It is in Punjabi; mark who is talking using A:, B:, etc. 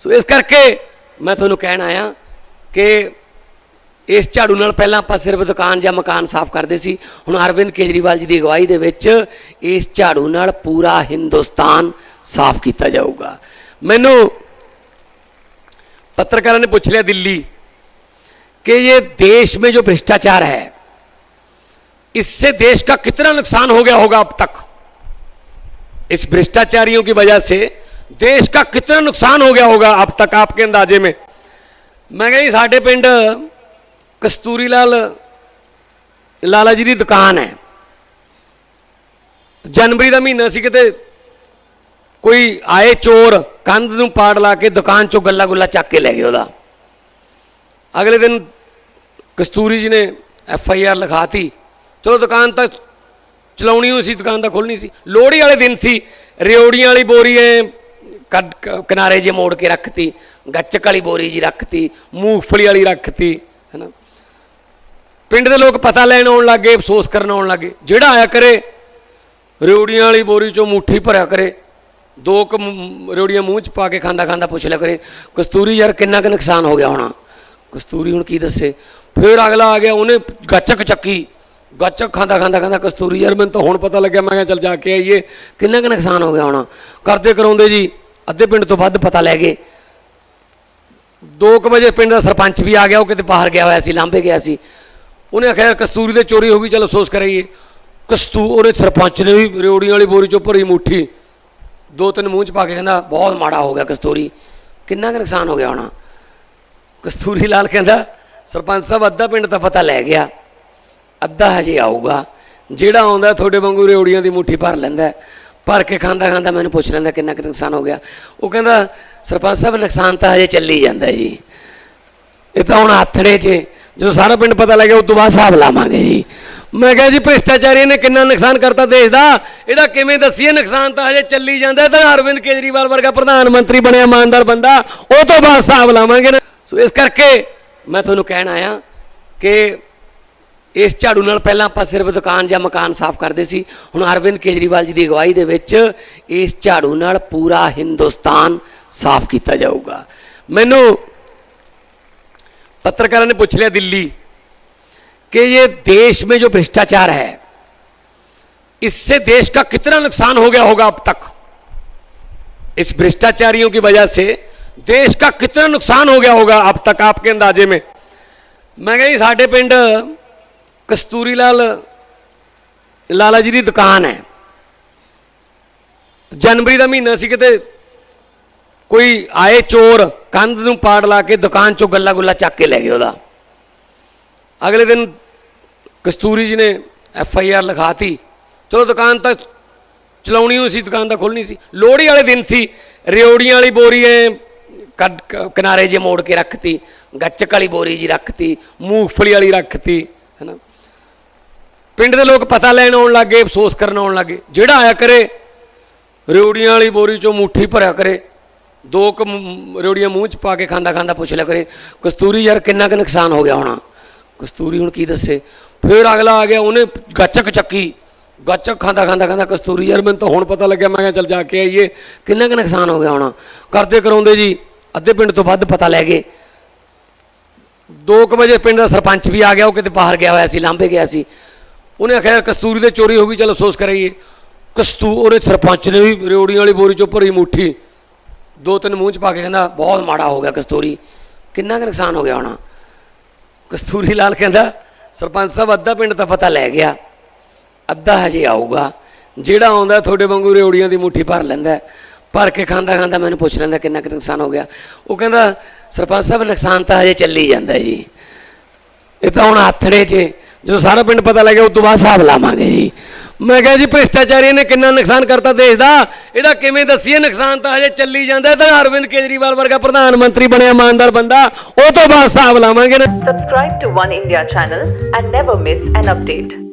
A: ਸੋ ਇਸ ਕਰਕੇ ਮੈਂ ਤੁਹਾਨੂੰ ਕਹਿਣ ਆਇਆ ਕਿ ਇਸ ਝਾੜੂ ਨਾਲ ਪਹਿਲਾਂ ਆਪਾਂ ਸਿਰਫ ਦੁਕਾਨ ਜਾਂ ਮਕਾਨ ਸਾਫ਼ ਕਰਦੇ ਸੀ ਹੁਣ ਅਰਵਿੰਦ ਕੇਜਰੀਵਾਲ ਜੀ ਦੀ ਅਗਵਾਈ ਦੇ ਵਿੱਚ ਇਸ ਝਾੜੂ ਨਾਲ ਪੂਰਾ ਹਿੰਦੁਸਤਾਨ ਸਾਫ਼ ਕੀਤਾ ਜਾਊਗਾ ਮੈਨੂੰ पत्रकारों ने पूछ लिया दिल्ली कि ये देश में जो भ्रष्टाचार है इससे देश का कितना नुकसान हो गया होगा अब तक इस भ्रष्टाचारियों की वजह से ਦੇਸ਼ ਦਾ ਕਿੰਨਾ ਨੁਕਸਾਨ ਹੋ ਗਿਆ ਹੋਗਾ ਅਬ ਤੱਕ ਆਪਕੇ ਅੰਦਾਜ਼ੇ ਮੇਂ ਮੈਂ ਕਹਿੰਦੀ ਸਾਡੇ ਪਿੰਡ ਕਸਤੂਰੀ ਲਾਲ ਲਾਲਾ ਜੀ ਦੀ ਦੁਕਾਨ ਹੈ ਜਨਵਰੀ ਦਾ ਮਹੀਨਾ ਸੀ ਕਿਤੇ ਕੋਈ ਆਏ ਚੋਰ ਕੰਧ ਨੂੰ ਪਾੜ ਲਾ ਕੇ ਦੁਕਾਨ ਚੋਂ ਗੱਲਾ ਗੁੱਲਾ ਚੱਕ ਕੇ ਲੈ ਗਏ ਉਹਦਾ ਅਗਲੇ ਦਿਨ ਕਸਤੂਰੀ ਜੀ ਨੇ ਐਫ ਆਈ ਆਰ ਲਿਖਾਤੀ ਚਲੋ ਦੁਕਾਨ ਤਾਂ ਚਲਾਉਣੀ ਹੋਈ ਸੀ ਦੁਕਾਨ ਤਾਂ ਖੋਲਣੀ ਸੀ ਲੋਹੜੀ ਵਾਲੇ ਦਿਨ ਸੀ ਰਿਓੜੀਆਂ ਵਾਲੀ ਬੋਰੀ ਐ ਕਿਨਾਰੇ ਜੇ ਮੋੜ ਕੇ ਰੱਖਤੀ ਗੱਚਕ ਵਾਲੀ ਬੋਰੀ ਜੀ ਰੱਖਤੀ, ਮੂੰਗਫਲੀ ਵਾਲੀ ਰੱਖਤੀ, ਹੈਨਾ? ਪਿੰਡ ਦੇ ਲੋਕ ਪਤਾ ਲੈਣ ਆਉਣ ਲੱਗੇ, ਅਫਸੋਸ ਕਰਨ ਆਉਣ ਲੱਗੇ, ਜਿਹੜਾ ਆਇਆ ਕਰੇ ਰਿਓੜੀਆਂ ਵਾਲੀ ਬੋਰੀ ਚੋਂ ਮੁੱਠੀ ਭਰਿਆ ਕਰੇ, ਦੋ ਕੁ ਮ- ਮੂੰਹ ਚ ਪਾ ਕੇ ਖਾਂਦਾ ਖਾਂਦਾ ਪੁੱਛ ਲਿਆ ਕਰੇ, ਕਸਤੂਰੀ ਯਾਰ ਕਿੰਨਾ ਕੁ ਨੁਕਸਾਨ ਹੋ ਗਿਆ ਹੋਣਾ? ਕਸਤੂਰੀ ਹੁਣ ਕੀ ਦੱਸੇ? ਫਿਰ ਅਗਲਾ ਆ ਗਿਆ, ਉਹਨੇ ਗੱਚਕ ਚੱਕੀ, ਗੱਚਕ ਖਾਂਦਾ ਖਾਂਦਾ ਖਾਂਦਾ ਕਸਤੂਰੀ, ਯਾਰ ਮੈਨੂੰ ਤਾਂ ਹੁਣ ਪਤਾ ਲੱਗਿਆ, ਮੈਂ ਕਿਹਾ ਚੱਲ ਜਾ ਕੇ ਆਈਏ, ਕਿੰਨਾ ਕੁ ਨੁਕਸਾਨ ਹੋ ਗਿਆ ਹੋਣਾ? ਕਰਦੇ ਕਰਾਉਂਦੇ ਜੀ ਅੱਧੇ ਪਿੰਡ ਤੋਂ ਵੱਧ ਪਤਾ ਲੈ ਗਏ। 2 ਵਜੇ ਪਿੰਡ ਦਾ ਸਰਪੰਚ ਵੀ ਆ ਗਿਆ, ਉਹ ਕਿਤੇ ਬਾਹਰ ਗਿਆ ਹੋਇਆ ਸੀ ਲਾਂਬੇ ਗਿਆ ਸੀ। ਉਹਨੇ ਆਖਿਆ, ਕਸਤੂਰੀ ਦੇ ਚੋਰੀ ਹੋ ਗਈ, ਚਲੋ ਅਫਸੋਸ ਕਰਾਈਏ। ਕਸਤੂ ਉਹਨੇ ਸਰਪੰਚ ਨੇ ਵੀ ਰਿਓੜੀਆਂ ਵਾਲੀ ਬੋਰੀ ਚੋਂ ਭਰੀ ਮੁੱਠੀ, ਦੋ ਤਿੰਨ ਮੂੰਹ ਚ ਪਾ ਕੇ ਕਹਿੰਦਾ, ਬਹੁਤ ਮਾੜਾ ਹੋ ਗਿਆ ਕਸਤੂਰੀ, ਕਿੰਨਾ ਕੁ ਨੁਕਸਾਨ ਹੋ ਗਿਆ ਹੋਣਾ? ਕਸਤੂਰੀ ਲਾਲ ਕਹਿੰਦਾ, ਸਰਪੰਚ ਸਾਹਿਬ, ਅੱਧਾ ਪਿੰਡ ਤਾਂ ਪਤਾ ਲੈ ਗਿਆ, ਅੱਧਾ ਹਜੇ ਆਊਗਾ, ਜਿਹੜਾ ਆਉਂਦਾ, ਤੁਹਾਡੇ ਵਾਂਗੂ ਰਿਓੜੀਆਂ ਦੀ ਮੁੱਠੀ ਭਰ ਲੈਂਦਾ ਭਰ ਕੇ ਖਾਂਦਾ ਖਾਂਦਾ ਮੈਨੂੰ ਪੁੱਛ ਲੈਂਦਾ ਕਿੰਨਾ ਕੁ ਨੁਕਸਾਨ ਹੋ ਗਿਆ। ਉਹ ਕਹਿੰਦਾ, ਸਰਪੰਚ ਸਾਹਿਬ, ਨੁਕਸਾਨ ਤਾਂ ਹਜੇ ਚੱਲੀ ਜਾਂਦਾ ਜੀ। ਇਹ ਤਾਂ ਹੁਣ ਆਥੜੇ 'ਚ, ਜਦੋਂ ਸਾਰਾ ਪਿੰਡ ਪਤਾ ਲੱਗਿਆ ਉਸ ਤੋਂ ਬਾਅਦ ਹਿਸਾਬ ਲਾਵਾਂਗੇ ਜੀ। ਮੈਂ ਕਿਹਾ ਜੀ, ਭ੍ਰਿਸ਼ਟਾਚਾਰੀਆਂ ਨੇ ਕਿੰਨਾ ਨੁਕਸਾਨ ਕਰਤਾ ਦੇਸ਼ ਦਾ। ਇਹਦਾ ਕਿਵੇਂ ਦੱਸੀਏ, ਨੁਕਸਾਨ ਤਾਂ ਹਜੇ ਚੱਲੀ ਜਾਂਦਾ। ਤਾਂ ਅਰਵਿੰਦ ਕੇਜਰੀਵਾਲ ਵਰਗਾ ਪ੍ਰਧਾਨ ਮੰਤਰੀ ਬਣਿਆ, ਇਮਾਨਦਾਰ ਬੰਦਾ। ਉਹ ਤੋਂ ਬਾਅਦ ਹਿਸਾਬ ਲਾਵਾਂਗੇ ਨਾ। ਸੋ ਇਸ ਕਰਕੇ ਮੈਂ ਤੁਹਾਨੂੰ ਕਹਿਣ ਆਇਆ ਕਿ ਇਸ ਝਾੜੂ ਨਾਲ ਪਹਿਲਾਂ ਆਪਾਂ ਸਿਰਫ ਦੁਕਾਨ ਜਾਂ ਮਕਾਨ ਸਾਫ਼ ਕਰਦੇ ਸੀ ਹੁਣ ਅਰਵਿੰਦ ਕੇਜਰੀਵਾਲ ਜੀ ਦੀ ਅਗਵਾਈ ਦੇ ਵਿੱਚ ਇਸ ਝਾੜੂ ਨਾਲ ਪੂਰਾ ਹਿੰਦੁਸਤਾਨ ਸਾਫ਼ ਕੀਤਾ ਜਾਊਗਾ ਮੈਨੂੰ पत्रकारों ने पूछ लिया दिल्ली कि ये देश में जो भ्रष्टाचार है इससे देश का कितना नुकसान हो गया होगा अब तक इस भ्रष्टाचारियों की वजह से देश का कितना नुकसान हो गया होगा अब तक आपके अंदाजे में ਮੈਂ ਕਿਹਾ ਜੀ ਸਾਡੇ ਪਿੰਡ ਕਸਤੂਰੀ ਲਾਲ, ਲਾਲਾ ਜੀ ਦੀ ਦੁਕਾਨ ਹੈ। ਜਨਵਰੀ ਦਾ ਮਹੀਨਾ ਸੀ ਕਿਤੇ ਕੋਈ ਆਏ ਚੋਰ ਕੰਧ ਨੂੰ ਪਾੜ ਲਾ ਕੇ ਦੁਕਾਨ ਚੋਂ ਗੱਲਾ ਗੁੱਲਾ ਚੱਕ ਕੇ ਲੈ ਗਏ ਉਹਦਾ। ਅਗਲੇ ਦਿਨ ਕਸਤੂਰੀ ਜੀ ਨੇ ਐਫ ਆਈ ਆਰ ਲਿਖਾਤੀ। ਚਲੋ ਦੁਕਾਨ ਤਾਂ ਚਲਾਉਣੀ ਹੋਈ ਸੀ, ਦੁਕਾਨ ਤਾਂ ਖੋਲਣੀ ਸੀ। ਲੋਹੜੀ ਵਾਲੇ ਦਿਨ ਸੀ, ਰਿਓੜੀਆਂ ਵਾਲੀ ਬੋਰੀ ਐ, ਕੱਢ ਕ- ਕਿਨਾਰੇ ਜੇ ਮੋੜ ਕੇ ਰੱਖਤੀ, ਗੱਚਕ ਵਾਲੀ ਬੋਰੀ ਜੀ ਰੱਖਤੀ, ਮੂੰਗਫਲੀ ਵਾਲੀ ਰੱਖਤੀ, ਹੈਨਾ? ਪਿੰਡ ਦੇ ਲੋਕ ਪਤਾ ਲੈਣ ਆਉਣ ਲੱਗੇ ਅਫਸੋਸ ਕਰਨ ਆਉਣ ਲੱਗੇ ਜਿਹੜਾ ਆਇਆ ਕਰੇ ਰਿਓੜੀਆਂ ਵਾਲੀ ਬੋਰੀ ਚੋਂ ਮੁੱਠੀ ਭਰਿਆ ਕਰੇ, ਦੋ ਕੁ ਮ- ਮੂੰਹ ਚ ਪਾ ਕੇ ਖਾਂਦਾ ਖਾਂਦਾ ਪੁੱਛ ਲਿਆ ਕਰੇ, ਕਸਤੂਰੀ ਯਾਰ ਕਿੰਨਾ ਕੁ ਨੁਕਸਾਨ ਹੋ ਗਿਆ ਹੋਣਾ? ਕਸਤੂਰੀ ਹੁਣ ਕੀ ਦੱਸੇ? ਫਿਰ ਅਗਲਾ ਆ ਗਿਆ, ਉਹਨੇ ਗੱਚਕ ਚੱਕੀ। ਗੱਚਕ ਖਾਂਦਾ ਖਾਂਦਾ ਕਹਿੰਦਾ ਕਸਤੂਰੀ, ਯਾਰ ਮੈਨੂੰ ਤਾਂ ਹੁਣ ਪਤਾ ਲੱਗਿਆ, ਮੈਂ ਕਿਹਾ ਚੱਲ ਜਾ ਕੇ ਆਈਏ। ਕਿੰਨਾ ਕੁ ਨੁਕਸਾਨ ਹੋ ਗਿਆ ਹੋਣਾ? ਕਰਦੇ ਕਰਾਉਂਦੇ ਜੀ, ਅੱਧੇ ਪਿੰਡ ਤੋਂ ਵੱਧ ਪਤਾ ਲੈ ਗਏ। 2 ਵਜੇ ਪਿੰਡ ਦਾ ਸਰਪੰਚ ਵੀ ਆ ਗਿਆ, ਉਹ ਕਿਤੇ ਬਾਹਰ ਗਿਆ ਹੋਇਆ ਸੀ ਲਾਂਬੇ ਗਿਆ ਸੀ। ਉਹਨੇ ਆਖਿਆ, ਕਸਤੂਰੀ ਦੇ ਚੋਰੀ ਹੋ ਗਈ, ਚਲੋ ਅਫਸੋਸ ਕਰਾਈਏ। ਕਸਤੂ ਉਹਨੇ ਸਰਪੰਚ ਨੇ ਵੀ ਰਿਓੜੀਆਂ ਵਾਲੀ ਬੋਰੀ ਚੋਂ ਭਰੀ ਮੁੱਠੀ ਦੋ ਤਿੰਨ ਮੂੰਹ ਚ ਪਾ ਕੇ ਕਹਿੰਦਾ, ਬਹੁਤ ਮਾੜਾ ਹੋ ਗਿਆ ਕਸਤੂਰੀ। ਕਿੰਨਾ ਕੁ ਨੁਕਸਾਨ ਹੋ ਗਿਆ ਹੋਣਾ? ਕਸਤੂਰੀ ਲਾਲ ਕਹਿੰਦਾ, ਸਰਪੰਚ ਸਾਹਿਬ, ਅੱਧਾ ਪਿੰਡ ਤਾਂ ਪਤਾ ਲੈ ਗਿਆ। ਅੱਧਾ ਹਜੇ ਆਊਗਾ। ਜਿਹੜਾ ਆਉਂਦਾ, ਤੁਹਾਡੇ ਵਾਂਗੂ ਰਿਓੜੀਆਂ ਦੀ ਮੁੱਠੀ ਭਰ ਲੈਂਦਾ ਭਰ ਕੇ ਖਾਂਦਾ ਖਾਂਦਾ ਮੈਨੂੰ ਪੁੱਛ ਲੈਂਦਾ, ਕਿੰਨਾ ਕੁ ਨੁਕਸਾਨ ਹੋ ਗਿਆ? ਉਹ ਕਹਿੰਦਾ, ਸਰਪੰਚ ਸਾਹਿਬ, ਨੁਕਸਾਨ ਤਾਂ ਹਜੇ ਚੱਲੀ ਜਾਂਦਾ ਜੀ। ਇਹ ਤਾਂ ਹੁਣ ਹੱਥੜੇ 'ਚ ਜਦੋਂ ਸਾਰਾ ਪਿੰਡ ਪਤਾ ਲੱਗਿਆ ਉਸ ਤੋਂ ਬਾਅਦ ਹਿਸਾਬ ਲਾਵਾਂਗੇ ਜੀ। ਮੈਂ ਕਿਹਾ ਜੀ, ਭ੍ਰਿਸ਼ਟਾਚਾਰੀਆਂ ਨੇ ਕਿੰਨਾ ਨੁਕਸਾਨ ਕਰਤਾ ਦੇਸ਼ ਦਾ? ਇਹਦਾ ਕਿਵੇਂ ਦੱਸੀਏ? ਨੁਕਸਾਨ ਤਾਂ ਹਜੇ ਚੱਲੀ ਜਾਂਦਾ। ਤਾਂ ਅਰਵਿੰਦ ਕੇਜਰੀਵਾਲ ਵਰਗਾ ਪ੍ਰਧਾਨ ਮੰਤਰੀ ਬਣਿਆ, ਇਮਾਨਦਾਰ ਬੰਦਾ। ਉਹ ਤੋਂ ਬਾਅਦ ਹਿਸਾਬ ਲਾਵਾਂਗੇ ਨਾ।
B: Subscribe to One India channel and never miss an.